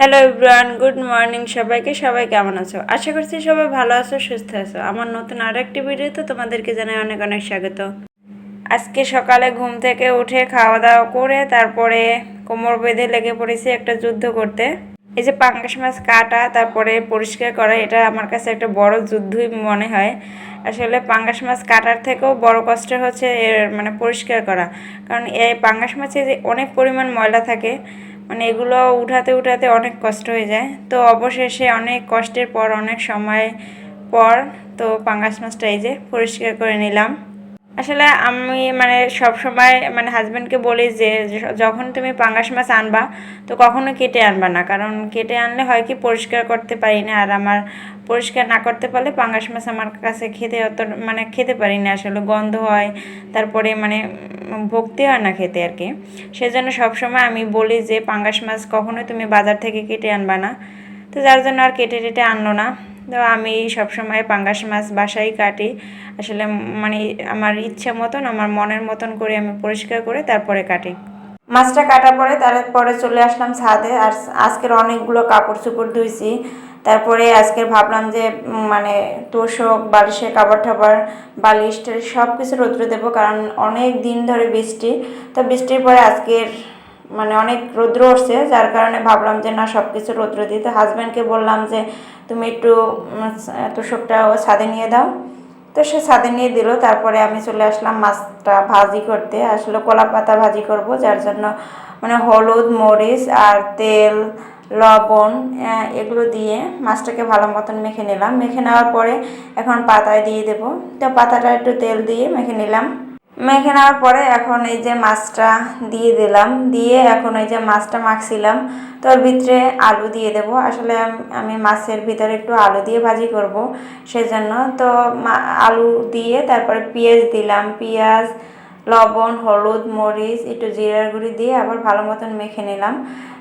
Hello everyone good morning সবাইকে, সবাই কেমন আছো? আশা করছি সবাই ভালো আছো, সুস্থ আছো। আমার নতুন আর একটি ভিডিওতে তোমাদেরকে জানাই অনেক অনেক স্বাগত। আজকে সকালে ঘুম থেকে উঠে খাওয়া দাওয়া করে তারপরে কোমর বেঁধে লেগে পড়েছি একটা যুদ্ধ করতে। এই যে পাঙ্গাস মাছ কাটা, তারপরে পরিষ্কার করা, এটা আমার কাছে একটা বড় যুদ্ধই মনে হয়। আসলে পাঙ্গাস মাছ কাটার থেকেও বড় কষ্ট হচ্ছে এর মানে পরিষ্কার করা। কারণ এই পাঙ্গাস মাছে যে অনেক পরিমাণ ময়লা থাকে মানে এগুলো উঠাতে উঠাতে অনেক কষ্ট হয়ে যায়। তো অবশেষে অনেক কষ্টের পর, অনেক সময় পর, তো পাঙ্গাস মাছটা এই যে পরিষ্কার করে নিলাম। আসলে আমি মানে সব সময় মানে হাজব্যান্ডকে বলি যে, যখন তুমি পাঙ্গাস মাছ আনবা, তো কখনো কেটে আনবা না। কারণ কেটে আনলে হয় কি পরিষ্কার করতে পারি না। আর আমার পরিষ্কার না করতে পারলে পাঙ্গাস মাছ আমার কাছে খেতে অত মানে খেতে পারি না। আসলে গন্ধ হয়, তারপরে মানে ভক্তি হয় না খেতে আর কি। সেজন্য সবসময় আমি বলি যে, পাঙ্গাস মাছ কখনোই তুমি বাজার থেকে কেটে আনবা না। তো যার জন্য আর কেটে টেটে আনলো না। তো আমি সবসময় পাঙ্গাস মাছ বাসায় কাটি। আসলে মানে আমার ইচ্ছা মতন, আমার মনের মতন করে আমি পরিষ্কার করে তারপরে কাটি। মাছটা কাটার পরে তারপরে চলে আসলাম ছাদে। আর আজকের অনেকগুলো কাপড় চোপড় ধুইছি। তারপরে আজকে ভাবলাম যে মানে তোষক বালিশের কাপড় টাপড়, বালিশ সব কিছু রৌদ্র দেবো। কারণ অনেক দিন ধরে বৃষ্টি। তো বৃষ্টির পরে আজকের মানে অনেক রৌদ্র উঠছে, যার কারণে ভাবলাম যে না সব কিছু রৌদ্র দিতে হাজব্যান্ডকে বললাম যে, তুমি একটু তোষকটা ছাদে নিয়ে দাও। তো সে ছাদে নিয়ে দিল, তারপরে আমি চলে আসলাম মাছটা ভাজি করতে। আসলে কলা পাতা ভাজি করব, যার জন্য মানে হলুদ, মরিচ আর তেল, লবণ এগুলো দিয়ে মাছটাকে ভালো মতন মেখে নিলাম। মেখে নেওয়ার পরে এখন পাতায় দিয়ে দেব। তো পাতাটা একটু তেল দিয়ে মেখে নিলাম। মেখে নেওয়ার পরে এখন এই যে মাছটা দিয়ে দিলাম, দিয়ে এখন এই যে মাছটা মাখছিলাম। তো ওর ভিতরে আলু দিয়ে দেব। আসলে আমি মাছের ভিতরে একটু আলু দিয়ে ভাজি করব সেজন্য। তো আলু দিয়ে তারপরে পেঁয়াজ দিলাম। পেঁয়াজ, লবণ, হলুদ, মরিচ, একটু জিরার গুঁড়ি দিয়ে আবার ভালো মতন মেখে নিলাম।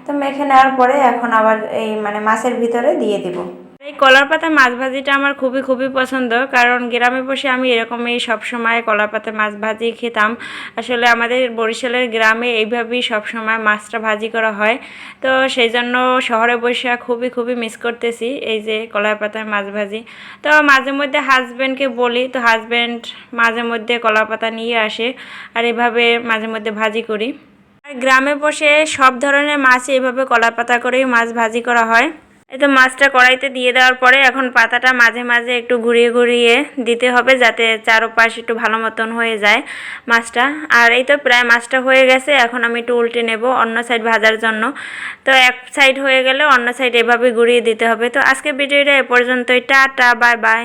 তো মেখে নেওয়ার পরে এখন আবার এই মানে মাছের ভিতরে দিয়ে দিব। এই কলার পাতা মাছ ভাজিটা আমার খুবই খুবই পছন্দ, কারণ গ্রামে বসে আমি এরকমই সবসময় কলার পাতা মাছ ভাজি খেতাম। আসলে আমাদের বরিশালের গ্রামে এইভাবেই সবসময় মাছটা ভাজি করা হয়। তো সেই জন্য শহরে বসে খুবই খুবই মিস করতেছি এই যে কলার পাতার মাছ ভাজি। তো মাঝে মধ্যে হাজব্যান্ডকে বলি, তো হাজব্যান্ড মাঝে মধ্যে কলা পাতা নিয়ে আসে আর এভাবে মাঝে মধ্যে ভাজি করি। আর গ্রামে বসে সব ধরনের মাছ এইভাবে কলা পাতা করেই মাছ ভাজি করা হয়। এই তো মাছটা কড়াইতে দিয়ে দেওয়ার পরে এখন পাতাটা মাঝে মাঝে একটু ঘুরিয়ে ঘুরিয়ে দিতে হবে যাতে চারোপাশ একটু ভালো মতন হয়ে যায় মাছটা। আর এই তো প্রায় মাছটা হয়ে গেছে, এখন আমি একটু উল্টে নেব অন্য সাইড ভাজার জন্য। তো এক সাইড হয়ে গেলে অন্য সাইড এভাবে ঘুরিয়ে দিতে হবে। তো আজকে ভিডিওটা এ পর্যন্তই, টাটা, বাই বাই।